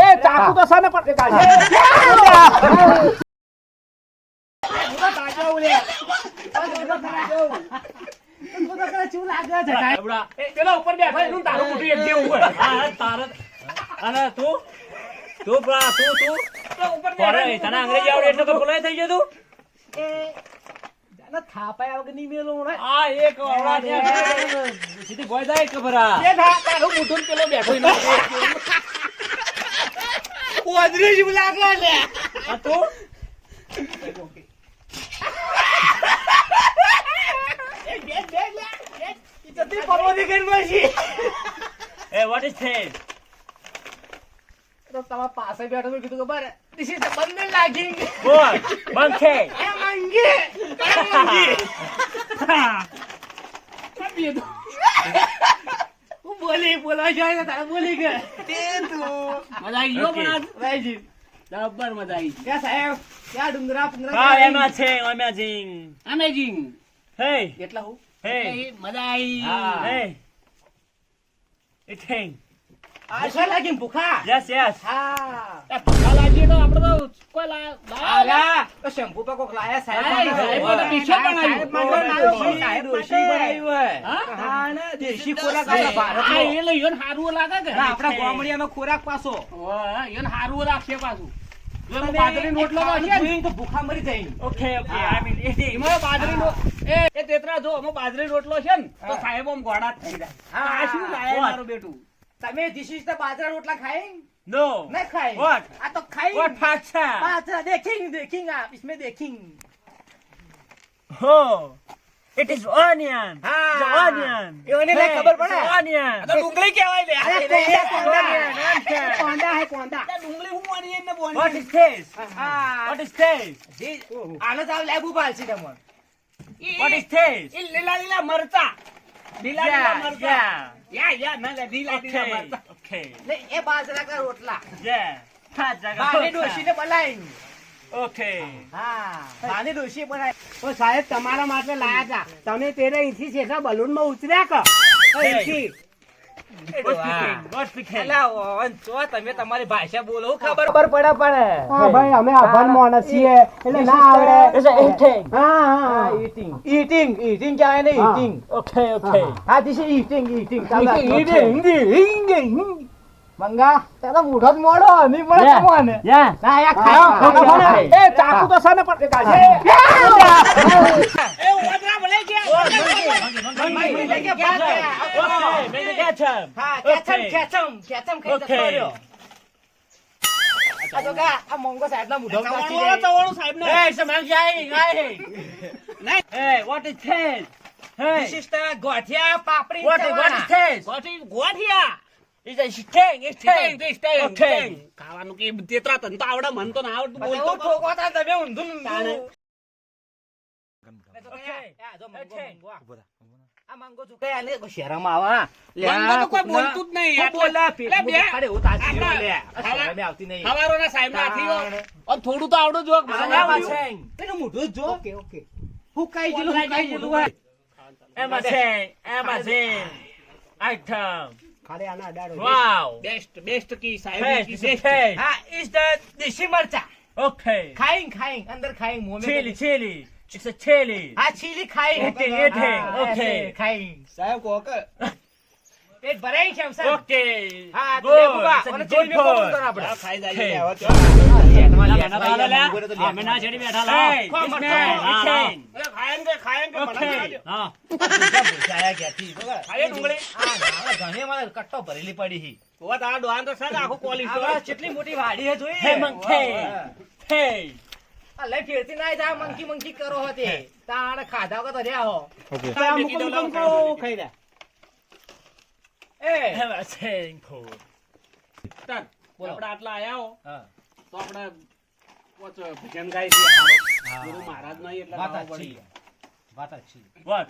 એ ચાકુ તો છે ને એક ઉપર તારું હા, હા, અને તું તું પેલા તું તું ઉપર તને એટલે તો બોલાય થઈ ગયો તું થાપાયા વગર આ એક સીધી ગોય તારું પેલો બેઠો ઓદરી જેવું લાગે લે. આ તું? એ બે બે લે. એ જતી પરોધી કરી મળશી એ વોટ ઇઝ ધીસ તો પાસે બેઠો મેં કીધું ખબર this is બંને લાગી બોલ બંખે એ મંગી. એ મંગી આપીએ તો. હું બોલી બોલવા જાય તારે બોલી ગયા તે તું. મજા આવી ગયો પણ રાઈજી જબ્બર મજા આવી ક્યાં સાહેબ? ક્યાં ડુંગરા પંદરા હા છે અમેઝિંગ અમેઝિંગ હે એટલા હું? હે મજા આવી. હા. હે. ઇટ આ શું લાગી ભૂખા? યસ યસ હા. ભૂખા લાગીએ તો આપણે તો કોઈ લાયા તો શેમ્પુ પર કોક લાયા સાહેબ સાહેબ, માટે. સાહેબ બનાવ્યું. સાહેબ માટે લાવ્યો પણ સાહેબ ડોશી માટે. બનાવ્યું હોય. હા? હા ને દેશી ખોરાક આપણા ભારતનો. એ લઈ ને હારું લાગે કે? આપણા ગામડિયાનો ખોરાક પાછો. હારું રાખશે પાછું. બાજરીનો રોટલો ભૂખા મરી જાય. ઓકે એમાં એ એ તેતરા જો એમાં બાજરી રોટલો છે ને તો સાહેબ આમ ગોળા જ થઈ જાય. હા. આ શું લાયા મારું બેટું? તમે ધીસ ઇઝ ધ બાજરા રોટલા ખાઈ No. मैं खाएंगे What? आ तो खाएंगे What pasta? पात्र देखेंगे देखेंगे आप इसमें देखेंगे Oh. It is onion. Ah. The onion. ये onion है, खबर पड़ा? The onion. તો ડુંગળી કહેવાય લે અરે કોંડા है, onion, onion. है कोंडा है कोंडा ડુંગળી હું ઓનિયન ને બોન What is this? What is this? આનો તાવ લેબુ પાલસી તમને What is this? એ લીલા લીલા મરચા એ બાજરા કા રોટલા. Okay. હા બાની ડોશી બનાવી ઓ સાહેબ તમારા માટે લાયા હતા તમે તેરે અહીંથી શેઠા બલૂનમાં ઉતર્યા કા? અહીંથી. તમે તમારી ભાષા બોલો ખબર ખબર પડે પડે હા ભાઈ અમે અભણ માણસ છીએ. એટલે ના આવડે. It's હા હા હા. હા ઈટિંગ ઈટિંગ ઈટિંગ કહેવાય ને ઈટિંગ Okay, okay. હા this is eating eating. હિંગ મંગા તારા મૂઢો જ મોડો હમી મળે. તમને ના યા ખાઓ હા, ખાઓ, હા. ખાઓ. એ ચાકુ તો છે ને પણ એક એ ઓદરા ખાવાનું કે તેતરા તન તો આવડે મને તો ના આવડતું બોલતો ઠોકો તમે ઊંધું થોડું તો આવડો જો. છે. મોઢું. ઓકે ઓકે હુકાઈ ગયેલું, કોણ હુકાઈ લાગ્યું ગયેલું હોય. Amazon, Amazon. Item. ખાલી આના અડાડો Wow. બેસ્ટ બેસ્ટ કી સાહેબ કી બેસ્ટ. હા, is the દેશી મરચા. Okay. ખાઈંગ, ખાઈંગ, અંદર ખાઈંગ, મોં છેલી Chili, હા. હા. સાહેબ કોક પેટ ભરાઈ છે, સાહેબ. હા, તો બુબા. અને જોઈને કોણ. આપણે? ખાઈ જાય હવે તો. તો અમે ના છેડી બેઠા ખાયંગે ખાયંગે મને હા. ક્યાંથી? ડુંગળી? હા, ઘણી અમારે કટ્ટો ભરેલી પડી છે. હોવા તારા ડોહાન તો છે ને આખું કોલી આ કેટલી મોટી વાડી. હા. લઈ ફેરતી ના જાય મંકી મંકી કરો હોતે તાણ ખાધા વગર તો રહ્યા હો ઓકે મૂકી દઉં, લાવો, ખાવા ખાઈ રહ્યા એ saying food. ચાલ, બોલો. આપણે આટલા આયા હો હા. તો આપણે પોચ ભજન ગાઈ દઈએ ગુરુ મહારાજ નહીં એટલે વાત છે. પડી. વાત છે. વાત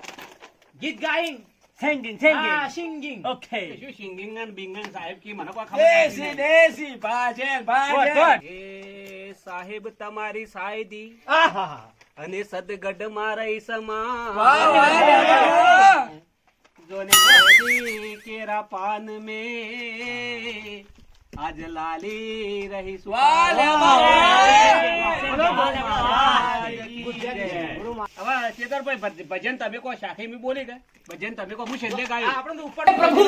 ગીત ગાઈંગ સિંગિંગ હા singing. સિંગિંગ ઓકે શું સિંગિંગ અને બિંગિંગ સાહેબ કી મને કોઈ ખબર ભાજે What, ભાજે what? એ સાહેબ તમારી સાયદી. અને સદગઢમાં રહી સમા. જોને કેરા પાન મે. આજ લાલી રહી કી. હવે ચેતરભાઈ ભજન તમે કહો શાખી મી બોલી ગયા ભજન તમે કહો હું છેલ્લે ગાયું? આપણે ઉપર પ્રભુ.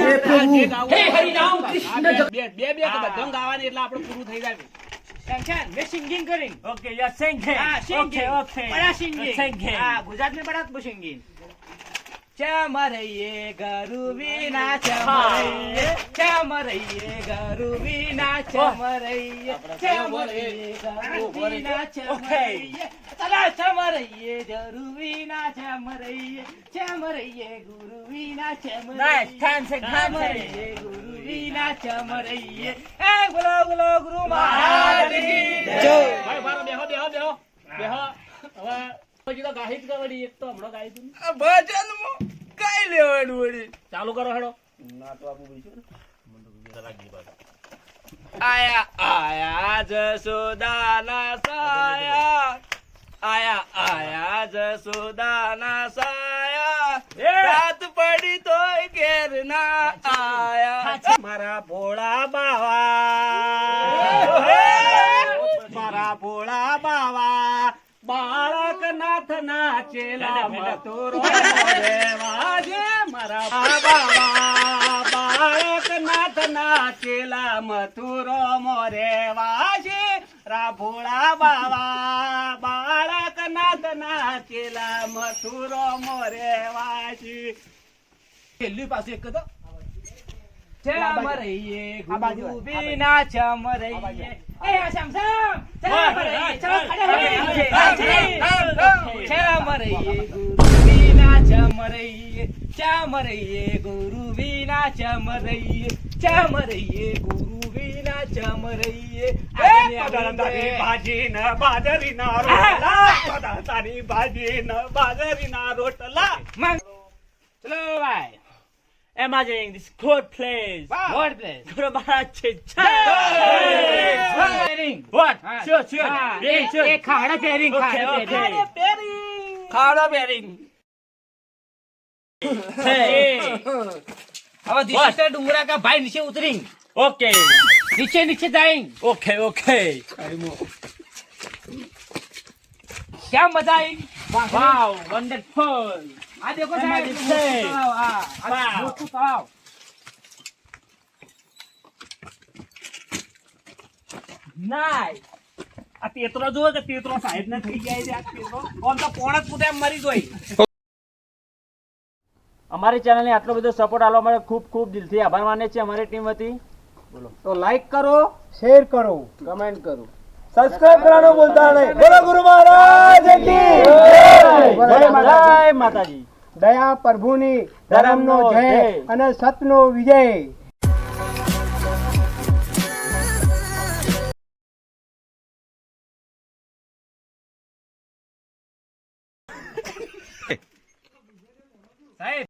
બે બે. બધા ગાવાની એટલે આપણે પૂરું થઈ જાય. ટેન્શન મેં સિંગિંગ કરીન ઓકે યસ સિંગિંગ હા સિંગિંગ. ઓકે બડા સિંગિંગ. સિંગિંગ હા ગુજરાત મે બડા તો સિંગિંગ. ચમ રહીએ ગરુ વિના ચમ રહીએ ચમ રહીએ ગરુ વિના ચમ રહીએ ગરુ વિના ચમ રહીએ ચલા ચમ રહીએ ગરુ વિના ચમ રહીએ ચમ રહીએ ગુરુ વિના ચમ રહીએ ચમ રહીએ ગુરુવીના ચમરૈયે એ બોલો બોલો ગુરુ મહારાજ કી જય ભાઈ બારો બેહો બેહો બેહો. બેહો. હવે પછી તો ગાહી જ ગવડી એક તો હમણાં ગાઈ તું મો કઈ લેવાનું વળી. ચાલુ કરો હેડો. આયા આયા જસોદાના સાયા. આયા આયા જસોદાના સાયા. રાત પડી તો ઘેર ના આયા. મારા ભોળા બાવા. મારા ભોળા બાવા. બાળક નાથ નાચેલા મથુરો રેવા દે મારા બાવા. બાળક નાથ નાચેલા મથુરો મોરેવા છે રા ભોળા બાવા. નાચેલા મથુરો મોરે વાસી. છેલ્લું પાસે એક તો. ચમરૈયે આ ગુરુવીના ચમરૈયે એ આ શ્યામ શ્યામ ચમરૈયે ચમરૈયે ગુરુવીના ચમરૈયે ચમરૈયે ગુરુવીના ચમરૈયે ચમરૈયે ગુરુવીના રહીએ. તારી ભાજી ન બાજરી ના રોટલા તારી ભાજી ન બાજરી ના રોટલા. ચલો ભાઈ. Imagine this good place. Ward place Guru Maharaj છે. What? Sure, sure. Very sure. એ ખાડા પેરિંગ Okay, okay. પેરિંગ ખાડા બેરિંગ Hey. હવે દિશા ડુંગરા કા ભાઈ નીચે ઉતરી Okay. નીચે નીચે જાય ઓકે ઓકે. ક્યાં મજા આવી? Wow wonderful. આ દેખો સાહેબ આ આ મોટું તળાવ. નાઈ આ તેતરો જુઓ કે તેતરો સાહેબ ને કોણ જ કુદે મરી ગઈ. અમારી ચેનલને આટલો બધો સપોર્ટ આપવા માટે ખૂબ ખૂબ દિલથી આભાર માને છે અમારી ટીમ હતી વતી તો લાઈક કરો શેર કરો કમેન્ટ કરો. સબસ્ક્રાઇબ કરવાનું ભૂલતા નહીં. બોલો ગુરુ મહારાજ કી જય માતાજી. દયા પ્રભુની ધર્મનો જય. અને સતનો વિજય.